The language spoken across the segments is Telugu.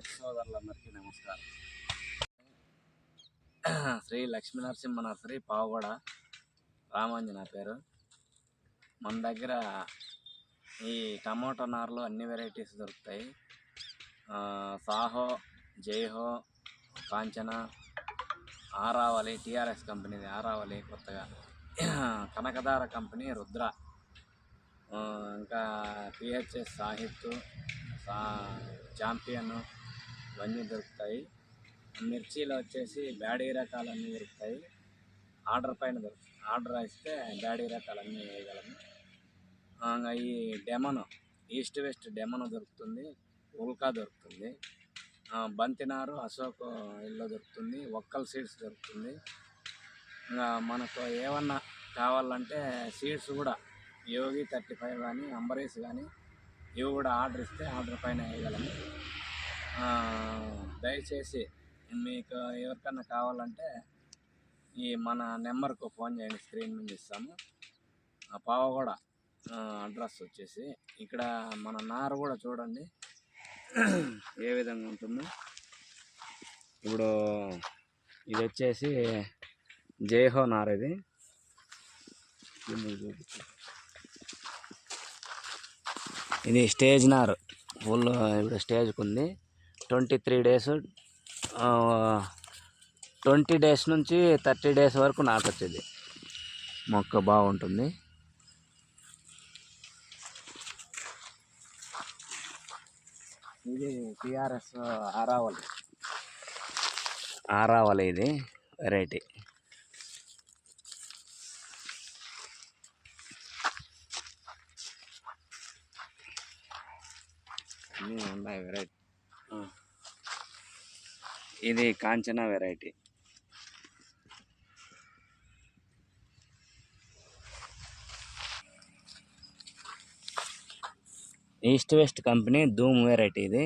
రైతు సోదరులందరికీ నమస్కారం. శ్రీ లక్ష్మీ నరసింహ నర్సరీ పావుగడ రామాంజన నా పేరు. మన దగ్గర ఈ టమాటో నార్లు అన్ని వెరైటీస్ దొరుకుతాయి. సాహో జైహో కాంచన ఆరావళి టిఆర్ఎస్ కంపెనీది ఆరావళి కొత్తగా కనకదార కంపెనీ రుద్ర ఇంకా పిహెచ్ఎస్ సాహిత్ సా అవన్నీ దొరుకుతాయి. మిర్చీలు వచ్చేసి బ్యాడీ రకాలన్నీ దొరుకుతాయి. ఆర్డర్ పైన దొరుకుతాయి. ఆర్డర్ ఇస్తే బ్యాడీ రకాలన్నీ వేయగలము. ఇంకా ఈ డెమన్ ఈస్ట్ వెస్ట్ డెమన్ దొరుకుతుంది. ఉల్కా దొరుకుతుంది. బంతినారు అశోక్ ఇల్లు దొరుకుతుంది. ఒక్కల్ సీడ్స్ దొరుకుతుంది. ఇంకా మనకు ఏమన్నా కావాలంటే సీడ్స్ కూడా యోగి థర్టీ ఫైవ్ కానీ అంబరీస్ కానీ ఇవి కూడా ఆర్డర్ ఇస్తే ఆర్డర్ పైన వేయగలము. దయచేసి మీకు ఎవరికన్నా కావాలంటే ఈ మన నెంబర్కు ఫోన్ చేయండి స్క్రీన్ మీద ఇస్తాము. ఆ పావ కూడా అడ్రస్ వచ్చేసి ఇక్కడ మన నారు కూడా చూడండి. ఏ విధంగా ఉంటుందో. ఇప్పుడు ఇది వచ్చేసి జైహో నార్ ఇది. ఇది స్టేజ్ నార్. ఫుల్ ఇప్పుడు స్టేజ్కి ఉంది. Twenty three days twenty days నుంచి థర్టీ డేస్ వరకు నాటొచ్చు ఇది మొక్క బాగుంటుంది. ఇది టిఆర్ఎస్ ఆరావళి. ఆరావళి ఇది వెరైటీ. ఉన్నాయి వెరైటీ. ఇది Kanchana variety. East west company Dhoom variety ఇది.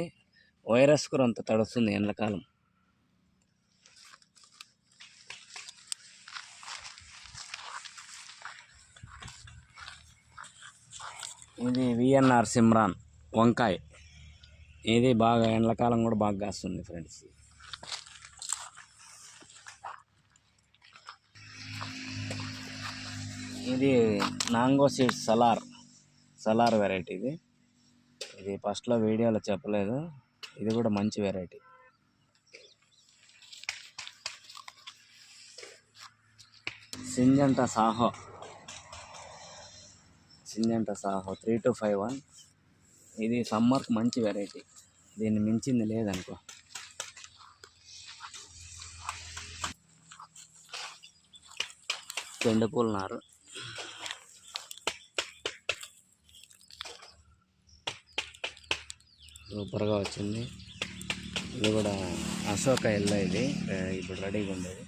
వైరస్ కూడా అంత తడుస్తుంది ఎండాకాలం. ఇది విఎన్ఆర్ సిమ్రాన్ వంకాయ్. ఇది బాగా ఎండాకాలం కూడా బాగా కాస్తుంది ఫ్రెండ్స్. ఇది నాంగో సీడ్స్ సలార్ సలార్ వెరైటీ ఇది. ఇది ఫస్ట్లో వీడియోలో చెప్పలేదు. ఇది కూడా మంచి variety. Syngenta Saaho. Syngenta Saaho three two five one ఇది సమ్మర్కి మంచి వెరైటీ. దీన్ని మించింది లేదనుకో. చెండుపూల నారు సూపర్గా వచ్చింది. ఇది కూడా అశోక ఎల్లో ఇది. ఇప్పుడు రెడీగా ఉండేది.